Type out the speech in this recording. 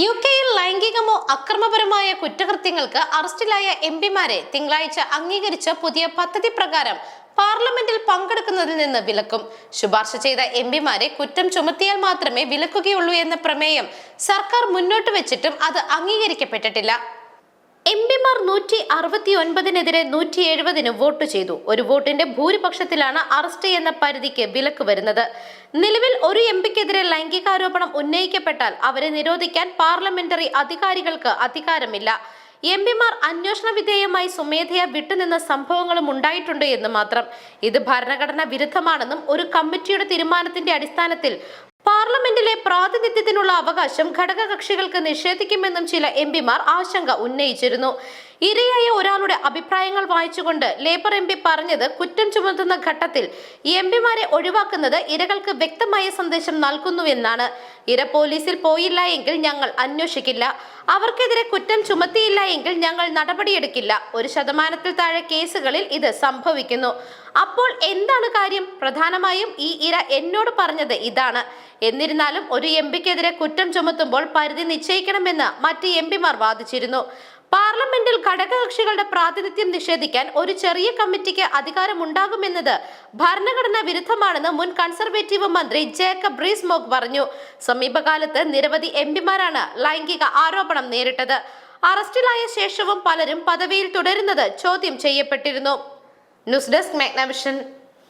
U കെയിൽ ലൈംഗികമോ അക്രമപരമായ കുറ്റകൃത്യങ്ങൾക്ക് അറസ്റ്റിലായ M പിമാരെ തിങ്കളാഴ്ച അംഗീകരിച്ച പുതിയ പദ്ധതി പ്രകാരം പാർലമെന്റിൽ പങ്കെടുക്കുന്നതിൽ നിന്ന് വിലക്കും. ശുപാർശ ചെയ്ത എം പിമാരെ കുറ്റം ചുമത്തിയാൽ മാത്രമേ വിലക്കുകയുള്ളൂ എന്ന പ്രമേയം സർക്കാർ മുന്നോട്ട് വെച്ചിട്ടും അത് അംഗീകരിക്കപ്പെട്ടിട്ടില്ല. എം പിമാർ നൂറ്റി അറുപത്തി ഒൻപതിനെതിരെ നൂറ്റി എഴുപതിന് വോട്ട് ചെയ്തു. ഒരു വോട്ടിന്റെ ഭൂരിപക്ഷത്തിലാണ് അറസ്റ്റ് എന്ന പരിധിക്ക് വിലക്ക് വരുന്നത്. നിലവിൽ ഒരു എം പിക്കെതിരെ ലൈംഗികാരോപണം ഉന്നയിക്കപ്പെട്ടാൽ അവരെ നിരോധിക്കാൻ പാർലമെന്ററി അധികാരികൾക്ക് അധികാരമില്ല. എം പിമാർ അന്വേഷണ വിധേയമായി സ്വമേധയാ വിട്ടുനിന്ന സംഭവങ്ങളും ഉണ്ടായിട്ടുണ്ട് എന്ന് മാത്രം. ഇത് ഭരണഘടനാ വിരുദ്ധമാണെന്നും ഒരു കമ്മിറ്റിയുടെ തീരുമാനത്തിന്റെ അടിസ്ഥാനത്തിൽ പാർലമെന്റിലെ പ്രാതിനിധ്യത്തിനുള്ള അവകാശം ഘടകകക്ഷികൾക്ക് നിഷേധിക്കുമെന്നും ചില എം പിമാർ ആശങ്ക ഉന്നയിച്ചിരുന്നു. ഇരയായ ഒരാളുടെ അഭിപ്രായങ്ങൾ വായിച്ചുകൊണ്ട് ലേബർ എം പി പറഞ്ഞത് കുറ്റം ചുമത്തുന്ന ഘട്ടത്തിൽ എം പിമാരെ ഒഴിവാക്കുന്നത് ഇരകൾക്ക് വ്യക്തമായ സന്ദേശം നൽകുന്നുവെന്നാണ്. ഇര പോലീസിൽ പോയില്ല എങ്കിൽ ഞങ്ങൾ അന്വേഷിക്കില്ല. അവർക്കെതിരെ കുറ്റം ചുമത്തിയില്ല എങ്കിൽ ഞങ്ങൾ നടപടിയെടുക്കില്ല. ഒരു ശതമാനത്തിൽ താഴെ കേസുകളിൽ ഇത് സംഭവിക്കുന്നു. അപ്പോൾ എന്താണ് കാര്യം? പ്രധാനമായും ഈ ഇര എന്നോട് പറഞ്ഞത് ഇതാണ്. എന്നിരുന്നാലും ഒരു എം പിക്കെതിരെ കുറ്റം ചുമത്തുമ്പോൾ പരിധി നിശ്ചയിക്കണമെന്ന് മറ്റ് എം പിമാർ വാദിച്ചിരുന്നു. പാർലമെന്റിൽ ഘടകകക്ഷികളുടെ പ്രാതിനിധ്യം നിഷേധിക്കാൻ ഒരു ചെറിയ കമ്മിറ്റിക്ക് അധികാരമുണ്ടാകുമെന്നത് ഭരണഘടനാ വിരുദ്ധമാണെന്ന് മുൻ കൺസർവേറ്റീവ് മന്ത്രി ജേക്കബ് റീസ്മോഗ് പറഞ്ഞു. സമീപകാലത്ത് നിരവധി എം പിമാരാണ് ലൈംഗിക ആരോപണം നേരിട്ടത്. അറസ്റ്റിലായ ശേഷവും പലരും പദവിയിൽ തുടരുന്നത് ചോദ്യം ചെയ്യപ്പെട്ടിരുന്നു. News desk Magnavision.